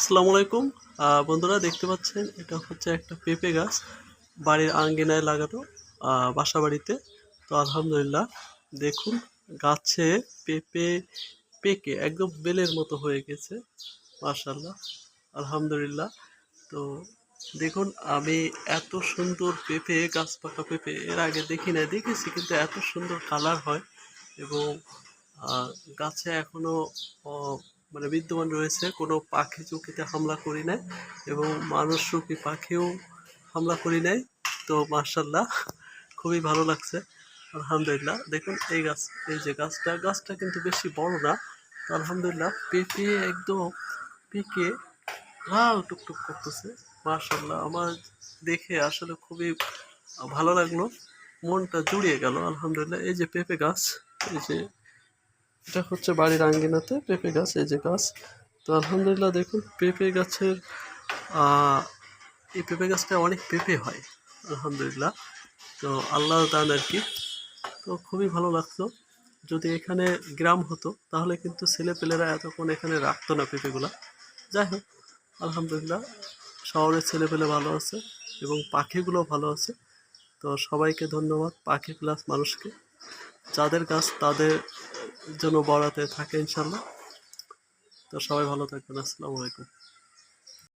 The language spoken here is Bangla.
আসসালামু আলাইকুম। বন্ধুরা দেখতে পাচ্ছেন এটা হচ্ছে একটা পেঁপে গাছ বাড়ির আঙ্গিনায় লাগানো বাসা বাড়িতে। তো আলহামদুলিল্লাহ দেখুন গাছে পেঁপে পেকে একদম বেলের মতো হয়ে গেছে মাশাল্লাহ আলহামদুলিল্লাহ। তো দেখুন আমি এত সুন্দর পেঁপে গাছ পাকা পেঁপে এর আগে দেখি না দেখেছি কিন্তু এত সুন্দর কালার হয় এবং গাছে এখনও আহ, মানে বিদ্যমান রয়েছে, কোনো পাখি চুকিতে হামলা করি নাই এবং মানুষ রূপী পাখিও হামলা করি নাই। তো মার্শাল্লাহ খুবই ভালো লাগছে, আলহামদুলিল্লাহ। দেখুন এই গাছ, এই যে গাছটা গাছটা কিন্তু বেশি বড় না, তো আলহামদুলিল্লাহ পেঁপে একদম পেকে লাল টুকটুক করতেছে। মার্শাল্লাহ আমার দেখে আসলে খুবই ভালো লাগল, মনটা জুড়িয়ে গেল, আলহামদুলিল্লাহ। এই যে পেঁপে গাছ, এই যে এটা হচ্ছে বাড়ির আঙ্গিনাতে পেঁপে গাছ, এই যে গাছ। তো আলহামদুলিল্লাহ দেখুন, পেঁপে গাছের এই পেঁপে গাছটা অনেক পেঁপে হয়, আলহামদুলিল্লাহ। তো আল্লাহ দান আর কি, তো খুবই ভালো লাগতো। যদি এখানে গ্রাম হতো, তাহলে কিন্তু ছেলেপেলেরা এতক্ষণ এখানে রাখতো না পেঁপেগুলা। যাই হোক, আলহামদুলিল্লাহ, শহরের ছেলেপেলে ভালো আছে এবং পাখিগুলো ভালো আছে। তো সবাইকে ধন্যবাদ, পাখি প্লাস মানুষকে। যাদের গাছ, তাদের জন্য বড়াতে থাকে ইনশাল্লাহ তো সবাই ভালো থাকবেন আসসালামু আলাইকুম।